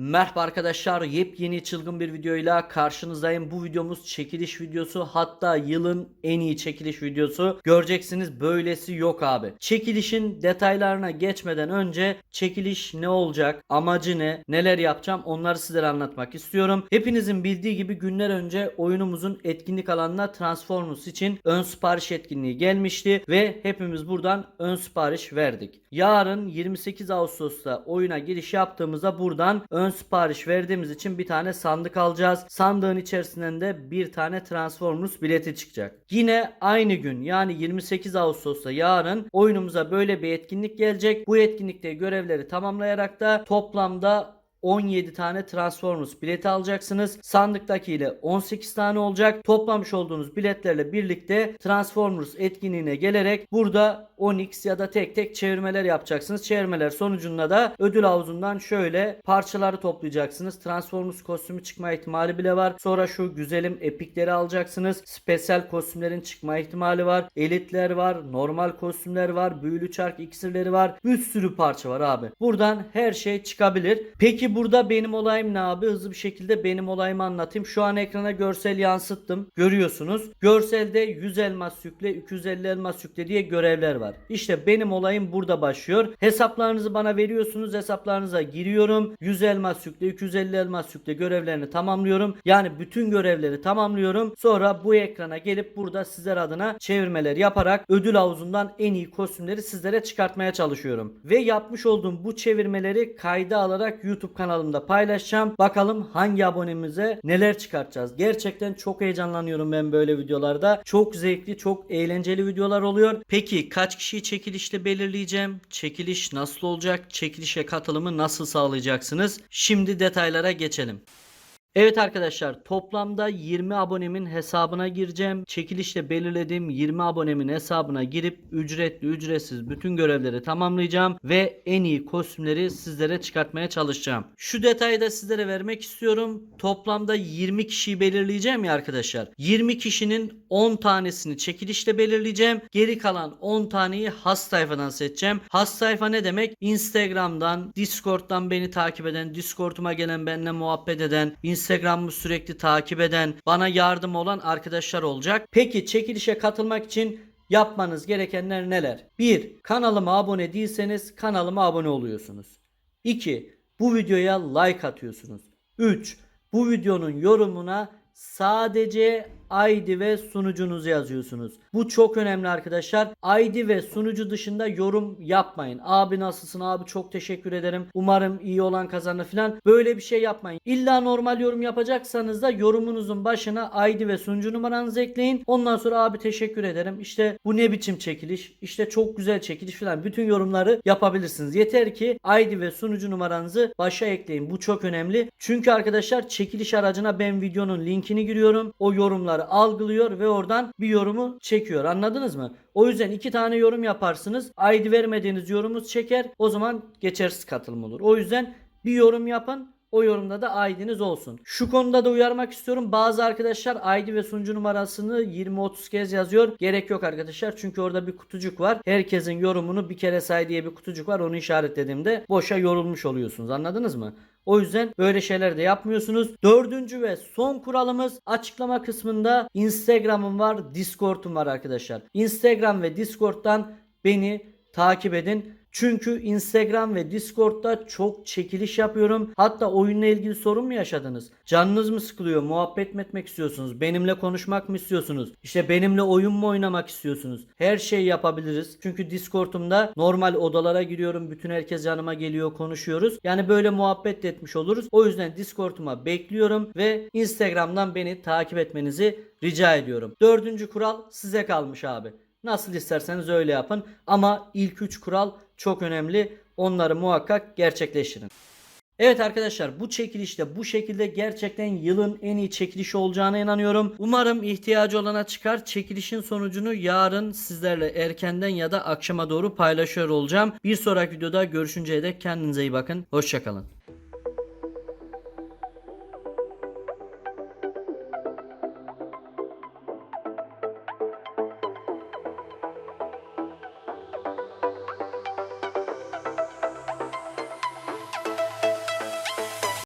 Merhaba arkadaşlar yepyeni çılgın bir videoyla karşınızdayım. Bu videomuz çekiliş videosu hatta yılın en iyi çekiliş videosu. Göreceksiniz böylesi yok abi. Çekilişin detaylarına geçmeden önce çekiliş ne olacak, amacı ne, neler yapacağım onları sizlere anlatmak istiyorum. Hepinizin bildiği gibi günler önce oyunumuzun etkinlik alanına Transformers için ön sipariş etkinliği gelmişti ve hepimiz buradan ön sipariş verdik. Yarın 28 Ağustos'ta oyuna giriş yaptığımızda buradan ön sipariş verdiğimiz için bir tane sandık alacağız. Sandığın içerisinden de bir tane Transformers bileti çıkacak. Yine aynı gün yani 28 Ağustos'ta yarın oyunumuza böyle bir etkinlik gelecek. Bu etkinlikte görevleri tamamlayarak da toplamda 17 tane Transformers bileti alacaksınız. Sandıktaki ile 18 tane olacak. Toplamış olduğunuz biletlerle birlikte Transformers etkinliğine gelerek burada Onyx ya da tek tek çevirmeler yapacaksınız. Çevirmeler sonucunda da ödül havuzundan şöyle parçaları toplayacaksınız. Transformers kostümü çıkma ihtimali bile var. Sonra şu güzelim epikleri alacaksınız. Spesyal kostümlerin çıkma ihtimali var. Elitler var. Normal kostümler var. Büyülü çark iksirleri var. Bir sürü parça var abi. Buradan her şey çıkabilir. Peki burada benim olayım ne abi? Hızlı bir şekilde benim olayımı anlatayım. Şu an ekrana görsel yansıttım. Görüyorsunuz. Görselde 100 elmas yükle, 250 elmas yükle diye görevler var. İşte benim olayım burada başlıyor. Hesaplarınızı bana veriyorsunuz. Hesaplarınıza giriyorum. 100 elmas yükle, 250 elmas yükle görevlerini tamamlıyorum. Yani bütün görevleri tamamlıyorum. Sonra bu ekrana gelip burada sizler adına çevirmeler yaparak ödül havuzundan en iyi kostümleri sizlere çıkartmaya çalışıyorum. Ve yapmış olduğum bu çevirmeleri kayda alarak YouTube kanalımda paylaşacağım. Bakalım hangi abonemize neler çıkartacağız. Gerçekten çok heyecanlanıyorum ben böyle videolarda. Çok zevkli, çok eğlenceli videolar oluyor. Peki kaç kişiyi çekilişle belirleyeceğim? Çekiliş nasıl olacak? Çekilişe katılımı nasıl sağlayacaksınız? Şimdi detaylara geçelim. Evet arkadaşlar toplamda 20 abonemin hesabına gireceğim. Çekilişle belirlediğim 20 abonemin hesabına girip ücretli ücretsiz bütün görevleri tamamlayacağım ve en iyi kostümleri sizlere çıkartmaya çalışacağım. Şu detayı da sizlere vermek istiyorum. Toplamda 20 kişiyi belirleyeceğim ya arkadaşlar. 20 kişinin 10 tanesini çekilişle belirleyeceğim. Geri kalan 10 taneyi has sayfadan seçeceğim. Has sayfa ne demek? Instagram'dan, Discord'dan beni takip eden, Discord'uma gelen benimle muhabbet eden, Instagram'ımı sürekli takip eden, bana yardım olan arkadaşlar olacak. Peki çekilişe katılmak için yapmanız gerekenler neler? 1. Kanalıma abone değilseniz kanalıma abone oluyorsunuz. 2. Bu videoya like atıyorsunuz. 3. Bu videonun yorumuna sadece ID ve sunucunuzu yazıyorsunuz. Bu çok önemli arkadaşlar. ID ve sunucu dışında yorum yapmayın. Abi nasılsın abi çok teşekkür ederim. Umarım iyi olan kazanır falan. Böyle bir şey yapmayın. İlla normal yorum yapacaksanız da yorumunuzun başına ID ve sunucu numaranızı ekleyin. Ondan sonra abi teşekkür ederim. İşte bu ne biçim çekiliş? İşte çok güzel çekiliş falan. Bütün yorumları yapabilirsiniz. Yeter ki ID ve sunucu numaranızı başa ekleyin. Bu çok önemli. Çünkü arkadaşlar çekiliş aracına ben videonun linkini giriyorum. O yorumlar algılıyor ve oradan bir yorumu çekiyor. Anladınız mı? O yüzden iki tane yorum yaparsınız. ID vermediğiniz yorumuz çeker. O zaman geçersiz katılım olur. O yüzden bir yorum yapın. O yorumda da ID'niz olsun. Şu konuda da uyarmak istiyorum. Bazı arkadaşlar ID ve sunucu numarasını 20-30 kez yazıyor. Gerek yok arkadaşlar. Çünkü orada bir kutucuk var. Herkesin yorumunu bir kere say diye bir kutucuk var. Onu işaretlediğimde boşa yorulmuş oluyorsunuz. Anladınız mı? O yüzden böyle şeyler de yapmıyorsunuz. Dördüncü ve son kuralımız açıklama kısmında Instagram'ım var, Discord'um var arkadaşlar. Instagram ve Discord'dan beni takip edin. Çünkü Instagram ve Discord'da çok çekiliş yapıyorum. Hatta oyunla ilgili sorun mu yaşadınız? Canınız mı sıkılıyor? Muhabbet mi etmek istiyorsunuz? Benimle konuşmak mı istiyorsunuz? İşte benimle oyun mu oynamak istiyorsunuz? Her şeyi yapabiliriz. Çünkü Discord'umda normal odalara giriyorum. Bütün herkes yanıma geliyor, konuşuyoruz. Yani böyle muhabbet etmiş oluruz. O yüzden Discord'uma bekliyorum ve Instagram'dan beni takip etmenizi rica ediyorum. Dördüncü kural size kalmış abi. Nasıl isterseniz öyle yapın. Ama ilk 3 kural çok önemli. Onları muhakkak gerçekleştirin. Evet arkadaşlar bu çekilişte bu şekilde gerçekten yılın en iyi çekilişi olacağına inanıyorum. Umarım ihtiyacı olana çıkar. Çekilişin sonucunu yarın sizlerle erkenden ya da akşama doğru paylaşıyor olacağım. Bir sonraki videoda görüşünceye dek kendinize iyi bakın. Hoşçakalın.